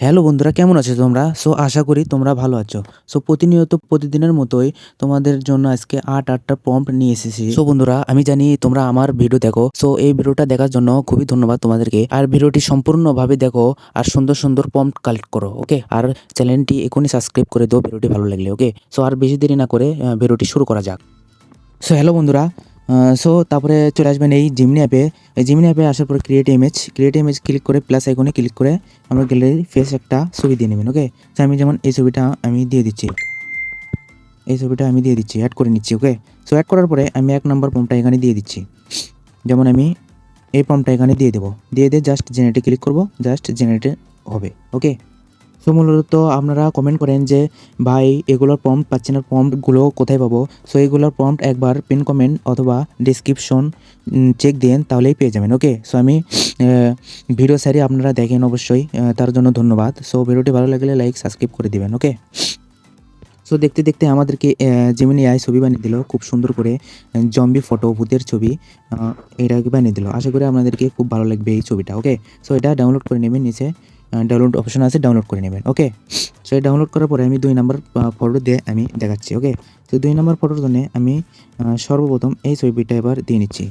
Hello বন্ধুরা, কেমন আছো তোমরা? সো আশা করি তোমরা ভালো আছো। সো প্রতিনিয়ত প্রতিদিনের মতোই তোমাদের জন্য আজকে আট আটটা পম্প নিয়ে এসেছি। সো বন্ধুরা, আমি জানি তোমরা আমার ভিডিও দেখো। সো এই ভিডিওটা দেখার জন্য খুবই ধন্যবাদ তোমাদেরকে। আর ভিডিওটি সম্পূর্ণভাবে দেখো আর সুন্দর সুন্দর পম্প কালেক্ট করো ওকে আর চ্যানেলটি এখনই সাবস্ক্রাইব করে দাও ভিডিওটি ভালো লাগলে ওকে সো আর বেশি দেরি না করে ভিডিওটি শুরু করা যাক। সো হ্যালো বন্ধুরা সো তারপরে চলে আসবেন এই জিমনি অ্যাপে এই জিমনি অ্যাপে আসার পরে create image create image click করে প্লাস আইকনে ক্লিক করে আমরা গ্যালারি ফেস একটা ছবি দিয়ে নেবেন ওকে তো আমি যেমন এই ছবিটা আমি দিয়ে দিচ্ছি। এই ছবিটা আমি দিয়ে দিচ্ছি অ্যাড করে নিচ্ছি ওকে সো অ্যাড করার পরে আমি এক নম্বর পম্পটা এখানে দিয়ে দিচ্ছি। যেমন আমি এই পম্পটা এখানে দিয়ে দেবো। দিয়ে দিয়ে জাস্ট জেনারেটে ক্লিক করব জাস্ট জেনারেটে হবে ওকে সো মূলত আপনারা কমেন্ট করেন যে, ভাই, এগুলোর পম্প পাচ্ছি না পম্পগুলো কোথায় পাবো? সো এগুলোর পম্প একবার পিন কমেন্ট অথবা ডিসক্রিপশন চেক দেন, তাহলেই পেয়ে যাবেন ওকে সো আমি ভিডিও সারি আপনারা দেখেন অবশ্যই তার জন্য ধন্যবাদ। সো ভিডিওটি ভালো লাগলে লাইক সাবস্ক্রাইব করে দিবেন ওকে সো দেখতে দেখতে আমাদেরকে যেমনি আই ছবি বানিয়ে দিল, খুব সুন্দর করে জম্বি ফটো ভূতের ছবি এটাকে বানিয়ে দিল। আশা করি আপনাদেরকে খুব ভালো লাগবে এই ছবিটা ওকে সো এটা ডাউনলোড করে নেবেন নিচে। ডাউনলোড অপশন আছে ডাউনলোড করে নেবেন ওকে সো ডাউনলোড করার পরে আমি দুই নাম্বার ফটো দিয়ে আমি দেখাচ্ছি ওকে তো দুই নাম্বার ফটোর জন্য আমি সর্বপ্রথম এই ছবিটা এবার দিয়ে নিচ্ছি।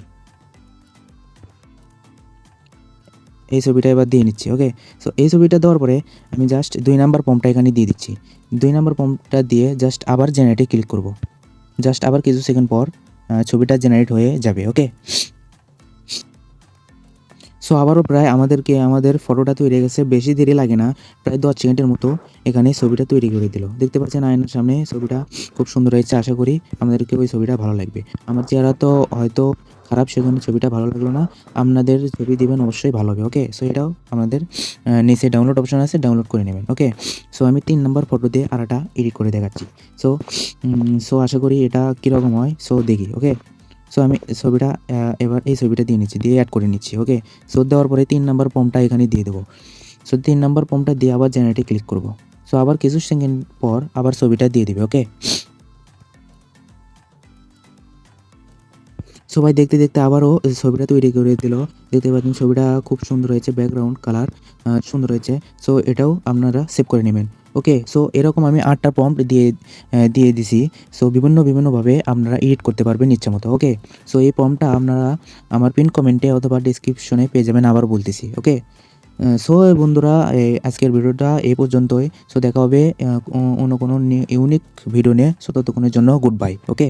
এই ছবিটা এবার দিয়ে নিচ্ছি ওকে সো এই ছবিটা দেওয়ার পরে আমি জাস্ট দুই নাম্বার পম্পটা এখানে দিয়ে দিচ্ছি। দুই নাম্বার পম্পটা দিয়ে জাস্ট আবার জেনারেটে ক্লিক করব। জাস্ট আবার কিছু সেকেন্ড পর ছবিটা জেনারেট হয়ে যাবে ওকে সো আবারও প্রায় আমাদেরকে, আমাদের ফটোটা তৈরি গেছে। বেশি দেরি লাগে না, প্রায় দশ সেকেন্ডের মতো এখানে ছবিটা তৈরি করে দিল। দেখতে পাচ্ছেন আয়নার সামনে ছবিটা খুব সুন্দর হয়েছে, আশা করি আমাদেরকে ওই ছবিটা ভালো লাগবে। আমার চেহারা তো হয়তো খারাপ, সেজন্য ছবিটা ভালো লাগল না। আপনাদের ছবি দিবেন অবশ্যই ভালো হবে, ওকে? সো এটাও আমাদের নিচে ডাউনলোড অপশন আছে ডাউনলোড করে নেবেন, ওকে? সো আমি তিন নম্বর ফটো দিয়ে আরেকটা এডিট করে দেখাচ্ছি। সো সো আশা করি এটা কীরকম হয়, সো দেখি, ওকে? সো আমি ছবিটা এবার এই ছবিটা দিয়ে নিচ্ছি, দিয়ে অ্যাড করে নিচ্ছি ওকে সো দেওয়ার পরে তিন নম্বর পম্পটা এখানে দিয়ে দেবো। সো তিন নম্বর পম্পটা দিয়ে আবার জেনারেটে ক্লিক করব। সো আবার কিছু সেকেন্ড পর আবার ছবিটা দিয়ে দিবে ওকে সবাই দেখতে দেখতে আবারও ছবিটা তৈরি করে দিল। দেখতে পাচ্ছেন ছবিটা খুব সুন্দর হয়েছে ব্যাকগ্রাউন্ড কালার সুন্দর হয়েছে। সো এটাও আপনারা সেভ করে নেবেন। ওকে সো এরকম আমি আটটা পম্প দিয়ে দিয়ে দিছি। সো বিভিন্ন, বিভিন্নভাবে আপনারা এডিট করতে পারবেন ইচ্ছা মতো ওকে সো এই পম্পটা আপনারা আমার পিন কমেন্টে অথবা ডিসক্রিপশনে পেয়ে যাবেন, আবার বলতেছি ওকে সো বন্ধুরা আজকের ভিডিওটা এই পর্যন্তই। সো দেখা হবে অন্য কোনো ইউনিক ভিডিও নিয়ে। সো জন্য গুড বাই ওকে